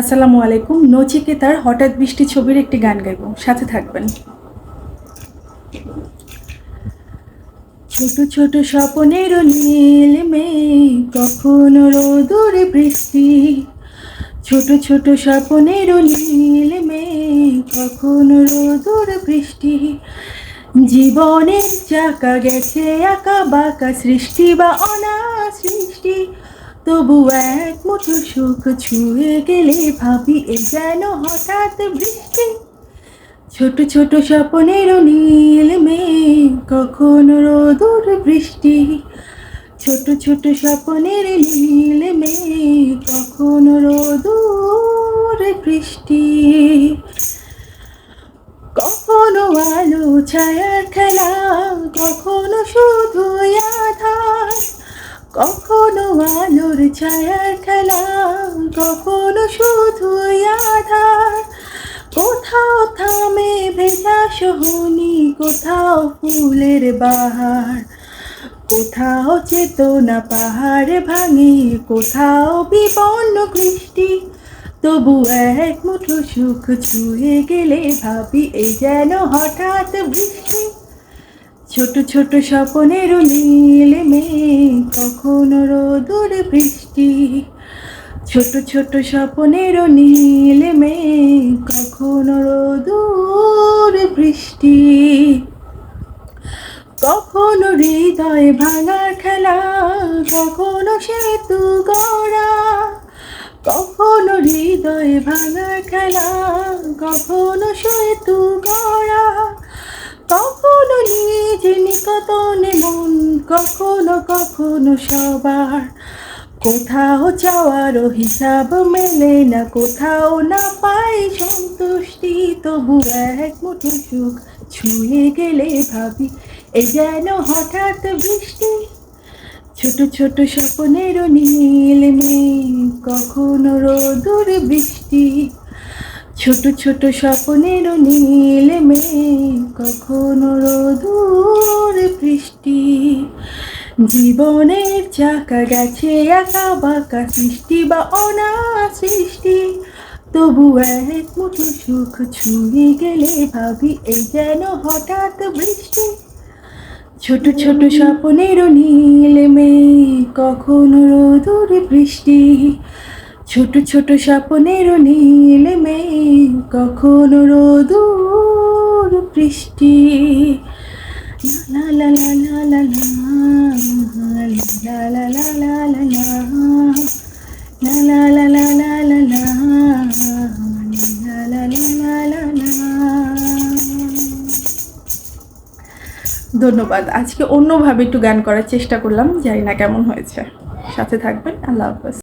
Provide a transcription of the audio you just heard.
আসসালামু আলাইকুম। নচিকেতার হঠাৎ বৃষ্টি ছবির একটি গান গাইব। সাথে থাকবেন। ছোট ছোট স্বপনের নীল মেঘ, কখনো রোদুরে বৃষ্টি। ছোট ছোট স্বপনের নীল মেঘ, কখনো রোদুর বৃষ্টি। জীবনের চাকা গেছে, আঁকা বাঁকা সৃষ্টি বা অনা সৃষ্টি তবু এক মুঠো সুখ ছুঁয়ে গেলে ভাবি, এ যেন হঠাৎ বৃষ্টি। ছোট ছোট স্বপনের নীল মেঘ, কখনো রোদুর বৃষ্টি। ছোট ছোট স্বপনের নীল মেঘ, কখনো রোদুর বৃষ্টি। কখনো আলো ছায়ার খেলা, কখনো শুধু আধার, কখনো আলোর ছায়ার খেলা, কখনো শুধু আধার। কোথাও থামে ভেজা সোহনি, কোথাও ফুলের বাহার। কোথাও চেতনা পাহাড় ভাঙে, কোথাও বিপন্ন বৃষ্টি তবু এক মুঠো সুখ ছুঁয়ে গেলে ভাবি, এই যেন হঠাৎ বৃষ্টি। ছোট ছোট স্বপনের নীল মেঘ কখনো রোদুর বৃষ্টি? ছোট ছোট স্বপনের নীল মেঘ কখনো রোদুর বৃষ্টি? কখনো হৃদয় ভাঙা খেলা? কখনো সেতু গড়া? কখনো হৃদয় ভাঙা খেলা? কখনো সেতু গড়া? কখনো নিজ নিকটনে মন কখনো কখনো সবার। কোথাও যাওয়ারও হিসাব মেলে না, কোথাও না পাই সন্তুষ্টি। তবু এক মুঠো সুখ ছুঁয়ে গেলে ভাবি এই যেন হঠাৎ বৃষ্টি। ছোট ছোট স্বপ্নের নীল মেঘ, কখনো রোদুর বৃষ্টি। ছোট ছোট স্বপ্নের নীল মেঘ, কখনো জীবনের চাকা গেছে, একা বাঁকা সৃষ্টি বা অনা সৃষ্টি। তবু এক মুঠো সুখ ছুঁয়ে গেলে ভাবি, এই যেন হঠাৎ বৃষ্টি। ছোট ছোট স্বপ্নের নীল মেয়ে কখনো রোদুর বৃষ্টি। ছোট ছোট স্বপ্নের নীল মেয়ে কখনো রোদুর বৃষ্টি। লা লা লা লা লা লা লা লা লা লা লা লা লা লা লা লা ধন্যবাদ। আজকে অন্যভাবে একটু গান করার চেষ্টা করলাম, জানি না কেমন হয়েছে। সাথে থাকবেন, আল্লাহ হাফেজ।